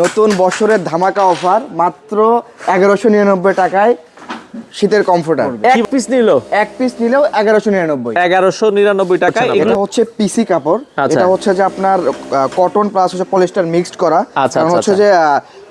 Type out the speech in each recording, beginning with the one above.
নতুন বছরের ধামাকা অফার মাত্র এগারোশো নিরানব্বই টাকায় শীতের কমফোর্টার। এক পিস নিল? এক পিস নিলেও এগারোশো নিরানব্বই। এগারোশো নিরানব্বই টাকা এটা হচ্ছে পিসি কাপড়। আচ্ছা। এটা হচ্ছে যে আপনার কটন প্লাস হচ্ছে পলিস্টার মিক্সড করা। আচ্ছা, কারণ আচ্ছা, হচ্ছে যে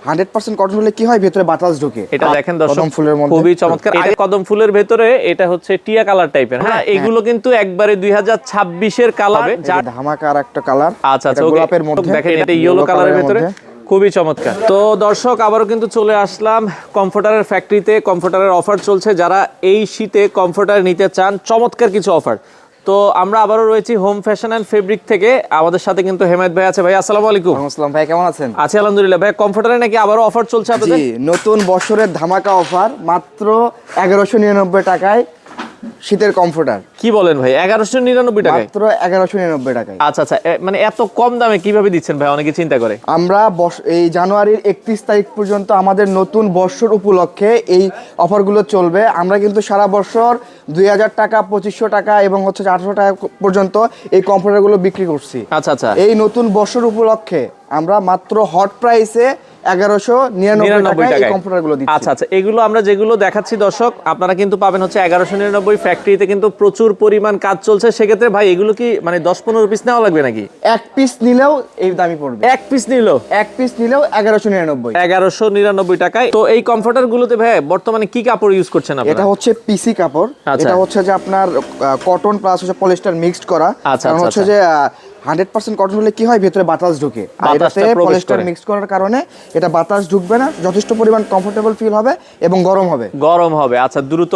হান্ড্রেড পার্সেন্ট কটন হলে কি হয়? ভেতরে বাতাস ঢোকে। এটা দেখেন দর্শক ফুলের মধ্যে। খুবই চমৎকার। কদম ফুলের ভেতরে এটা হচ্ছে টিয়া কালার টাইপের হ্যাঁ এগুলো কিন্তু একবারে দুই হাজার ছাব্বিশের কালার যে ধামাকা আর একটা কালার আচ্ছা আচ্ছা গোলাপের মধ্যে। দেখেন এটা ইয়েলো কালারের ভেতরে। খুবই চমৎকার। তো দর্শক আবারও কিন্তু চলে আসলাম কমফোর্টারের ফ্যাক্টরিতে কমফোর্টারের অফার চলছে। যারা এই শীতে কমফোর্টার নিতে চান চমৎকার কিছু অফার তো আমরা আবারও রয়েছি হোম ফ্যাশন অ্যান্ড ফেব্রিক থেকে। আমাদের সাথে কিন্তু হেমায়ত ভাই আছে। ভাই আসসালামু আলাইকুম। আসসালাম। ভাই কেমন আছেন? আছি আলহামদুলিল্লাহ। ভাই কমফোর্টারে নাকি আবারও অফার চলছে আপনাদের? নতুন বছরের ধামাকা অফার মাত্র এগারোশো নিরানব্বই টাকায়। শীতের কমফোর্টার। কি বলেন ভাই? এগারোশো নিরানব্বই টাকায়? মাত্র এগারোশো নিরানব্বই টাকায়। আচ্ছা আচ্ছা। মানে এত কম দামে কীভাবে দিচ্ছেন ভাই? অনেকে চিন্তা করে। আমরা এই জানুয়ারির একত্রিশ তারিখ পর্যন্ত আমাদের নতুন বর্ষর উপলক্ষে এই অফারগুলো চলবে। আমরা কিন্তু সারা বছর দুই হাজার টাকা পঁচিশশো টাকা এবং হচ্ছে আঠারোশো টাকা পর্যন্ত এই কম্পিউটারগুলো বিক্রি করছি। আচ্ছা আচ্ছা। এই নতুন বর্ষর উপলক্ষে আমরা মাত্র হট প্রাইসে এগারোশো নিরানব্বই কম্পিউটারগুলো আচ্ছা আচ্ছা এগুলো আমরা যেগুলো দেখাচ্ছি দর্শক আপনারা কিন্তু পাবেন হচ্ছে এগারোশো নিরানব্বই ফ্যাক্টরিতে কিন্তু প্রচুর পরিমাণ কাজ চলছে। সেক্ষেত্রে ভাই এগুলো কি মানে দশ পনেরো পিস নেওয়া লাগবে নাকি? এক পিস নিলেও এই দামই পড়বে। এক পিস নিল? এক পিস নিলেও এগারোশো নিরানব্বই। এগারোশো নিরানব্বই টাকায়। তো এই কমফোর্টার গুলোতে ভাই বর্তমানে কি কাপড় ইউজ করছেন এটা হচ্ছে পিসি কাপড়। আচ্ছা। এটা হচ্ছে যে আপনার কটন প্লাস হচ্ছে পলিস্টার মিক্সড করা। কারণ আচ্ছা, হচ্ছে যে হান্ড্রেড পার্সেন্ট কটন হলে কি হয়? ভেতরে বাতাস ঢোকে। আর এটাতে পলিস্টার মিক্স করার কারণে এটা বাতাস ঢুকবে না যথেষ্ট পরিমাণ কমফোর্টেবল ফিল হবে এবং গরম হবে। গরম হবে। আচ্ছা দ্রুত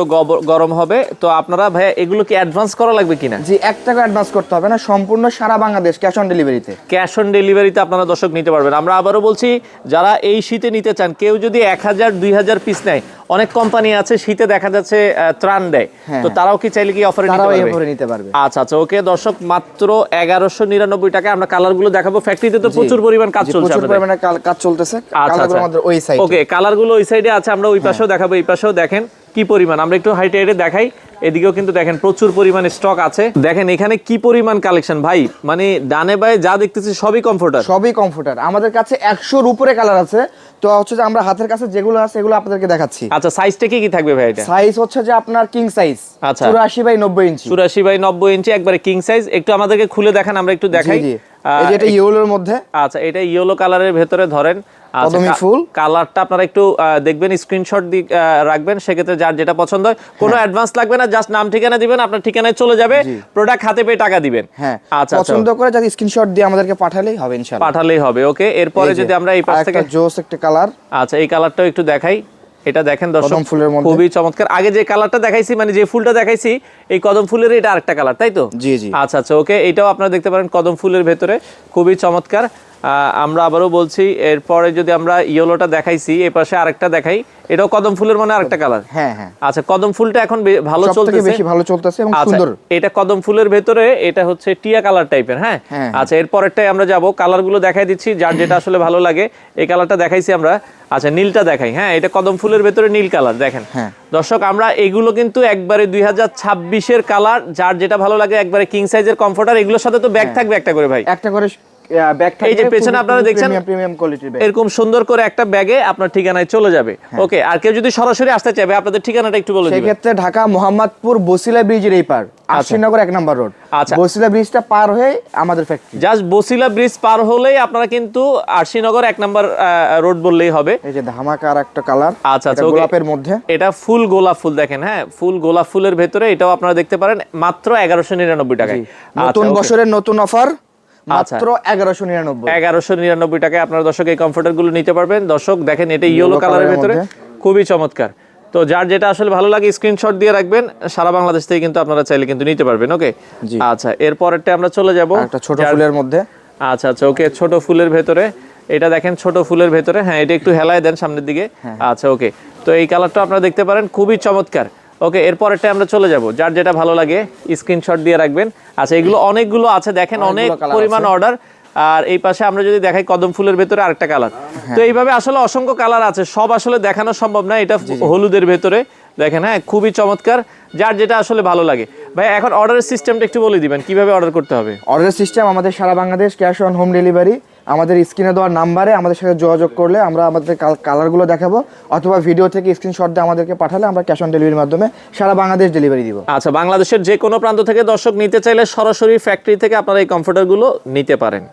গরম হবে। তো আপনারা ভাই এগুলো কি অ্যাডভান্স করা লাগবে কিনা? যে এক টাকা অ্যাডভান্স করতে হবে না সম্পূর্ণ সারা বাংলাদেশ ক্যাশ অন ডেলিভারিতে ক্যাশ অন ডেলিভারিতে আপনারা দর্শক নিতে পারবেন। আমরা আবারও বলছি যারা এই শীতে নিতে চান কেউ যদি এক হাজার দুই হাজার পিস নেয় অনেক কোম্পানি আছে শীতে দেখা যাচ্ছে ত্রাণ দেয়। হ্যাঁ। তো তারাও কি চাইলে কি অফারে নিতে পারবে? নিতে পারবে। আচ্ছা আচ্ছা ওকে দর্শক মাত্র এগারোশো নিরানব্বই টাকায় আমরা কালারগুলো দেখাবো। ফ্যাক্টরিতে তো প্রচুর পরিমাণ কাজ চলছে প্রচুর। পরিমাণে কাজ চলতেছে। আচ্ছা আচ্ছা। ওই সাইড ওকে কালারগুলো ওই সাইডে আছে আমরা ওই পাশেও দেখাবো এই পাশেও দেখেন। কি পরিমাণ? আমরা একটু হাইটে হাইটে দেখাই। এদিকেও কিন্তু দেখেন প্রচুর পরিমাণ স্টক আছে। দেখেন এখানে কি পরিমাণ কালেকশন ভাই মানে ডানে বায়ে যা দেখতেছি সবই কমফোর্টার সবই কমফোর্টার আমাদের কাছে একশোর উপরে কালার আছে। তো হচ্ছে যে আমরা হাতের কাছে যেগুলো আছে এগুলো আপনাদেরকে দেখাচ্ছি। আচ্ছা সাইজটা কি কি থাকবে ভাই এটা? সাইজ হচ্ছে যে আপনার কিং সাইজ আচ্ছা। চুরাশি বাই নব্বই ইঞ্চি। চুরাশি বাই নব্বই ইঞ্চি একবারে কিং সাইজ একটু আমাদেরকে খুলে দেখান আমরা একটু দেখাই। এটা ইয়েলোর মধ্যে। আচ্ছা এটা ইয়েলো কালারের ভেতরে ধরেন। আচ্ছা, কদমি ফুল। কালারটা আপনারা একটু দেখবেন স্ক্রিনশট রাখবেন সেক্ষেত্রে যার যেটা পছন্দ হয়। কোনো হ্যাঁ। অ্যাডভান্স লাগবে না জাস্ট নাম ঠিকানা দিবেন আপনার ঠিকানায় চলে যাবে প্রোডাক্ট হাতে পেয়ে টাকা দিবেন। হ্যাঁ আচ্ছা আচ্ছা। পছন্দ করে যদি স্ক্রিনশট দিয়ে আমাদেরকে পাঠালেই হবে ইনশাআল্লাহ। পাঠালেই হবে ওকে এরপরে এই যদি আমরা এই পাশ থেকে জোস একটা কালার। আচ্ছা এই কালারটাও একটু দেখাই। এটা দেখেন দর্শক ফুলের মধ্যে। খুবই চমৎকার। আগে যে কালারটা দেখাইছি মানে যে ফুলটা দেখাইছি এই কদম ফুলের এটা আরেকটা কালার তাই তো? জি, জি। আচ্ছা আচ্ছা ওকে এটাও আপনারা দেখতে পারেন কদম ফুলের ভেতরে। খুবই চমৎকার। আমরা আবারও বলছি এরপরে যদি আমরা ইয়েলোটা দেখাইছি এই পাশে আরেকটা দেখাই এটাও কদম ফুলের মানে আরেকটা কালার হ্যাঁ হ্যাঁ। আচ্ছা কদম ফুলটা এখন ভালো চলতেছে? বেশি ভালো চলতেছে এবং আচ্ছা সুন্দর। এটা কদম ফুলের ভেতরে এটা হচ্ছে টিয়া কালার টাইপের হ্যাঁ? হ্যাঁ। আচ্ছা এরপরেরটাই আমরা যাব কালারগুলো দেখাই দিচ্ছি যার যেটা আসলে ভালো লাগে এই কালারটা দেখাইছি আমরা। আচ্ছা নীলটা দেখাই হ্যাঁ? এটা কদম ফুলের ভেতরে নীল কালার দেখেন। হ্যাঁ। দর্শক আমরা এগুলো কিন্তু একবারে দুই হাজার ছাব্বিশের কালার যার যেটা ভালো লাগে একবারে কিং সাইজের কমফোর্টার এগুলোর সাথে তো ব্যাগ থাকবে একটা করে ভাই। একটা করে এই যে পেছনে আপনারা দেখছেন? প্রিমিয়াম কোয়ালিটির ব্যাগ এরকম সুন্দর করে একটা ব্যাগে আপনার ঠিকানায় চলে যাবে। হ্যাঁ। ওকে আর কেউ যদি সরাসরি আসতে চাইবে আপনাদের ঠিকানাটা একটু বলে সেই দিবেন। ক্ষেত্রে ঢাকা মোহাম্মদপুর বসিলা ব্রিজের এই পার আশিনগর এক নম্বর রোড আচ্ছা। বসিলা ব্রিজটা পার হয়ে আমাদের ফ্যাক্টরি জাস্ট বসিলা ব্রিজ পার হলেই আপনারা কিন্তু আরশিনগর এক নম্বর রোড বললেই হবে। এই যে ধামাকা আর একটা কালার আচ্ছা, আচ্ছা, গোলাপের মধ্যে। এটা ফুল গোলাপ ফুল দেখেন হ্যাঁ ফুল গোলাপ ফুলের ভেতরে এটাও আপনারা দেখতে পারেন মাত্র এগারোশো নিরানব্বই টাকায়। নতুন বছরের নতুন অফার মাত্র এগারোশো নিরানব্বই। এগারোশো নিরানব্বই টাকায় আপনারা দর্শক এই কমফোর্টারগুলো নিতে পারবেন। দর্শক দেখেন এটা ইয়েলো কালারের ভেতরে। খুবই চমৎকার। তো যার যেটা আসলে ভালো লাগে স্ক্রিনশট দিয়ে রাখবেন। সারা বাংলাদেশ থেকে কিন্তু আপনারা চাইলে কিন্তু নিতে পারবেন ওকে। আচ্ছা এরপরেরটা আমরা চলে যাব। একটা ছোট ফুলের মধ্যে। আচ্ছা আচ্ছা ওকে ছোট ফুলের ভেতরে। এটা দেখেন ছোট ফুলের ভেতরে। হ্যাঁ এটা একটু হেলায় দেন সামনের দিকে। হ্যাঁ। আচ্ছা ওকে তো এই কালারটা আপনারা দেখতে পারেন খুবই চমৎকার। ওকে এরপরেরটা আমরা চলে যাব। যার যেটা ভালো লাগে স্ক্রিনশট দিয়ে রাখবেন। আচ্ছা এগুলো অনেকগুলো আছে দেখেন অনেক পরিমাণ অর্ডার আর এই পাশে আমরা যদি দেখাই কদম ফুলের ভেতরে আরেকটা কালার হ্যাঁ। তো এইভাবে আসলে অসংখ্য কালার আছে সব আসলে দেখানো সম্ভব না এটা হলুদের ভেতরে। দেখেন হ্যাঁ খুবই চমৎকার। যার যেটা আসলে ভালো লাগে। ভাই এখন অর্ডারের সিস্টেমটা একটু বলে দিবেন কীভাবে অর্ডার করতে হবে? অর্ডার সিস্টেম আমাদের সারা Bangladesh cash on home delivery আমাদের স্ক্রিনে দেওয়ার নাম্বারে আমাদের সাথে যোগাযোগ করলে আমরা আমাদের কাল- কালারগুলো দেখাবো, অথবা ভিডিও থেকে স্ক্রিনশট দিয়ে আমাদেরকে পাঠালে আমরা ক্যাশ অন ডেলিভারির মাধ্যমে সারা বাংলাদেশ ডেলিভারি দিব। আচ্ছা বাংলাদেশের যে কোনো প্রান্ত থেকে দর্শক নিতে চাইলে সরাসরি ফ্যাক্টরি থেকে আপনারা এই কম্পিউটারগুলো নিতে পারেন।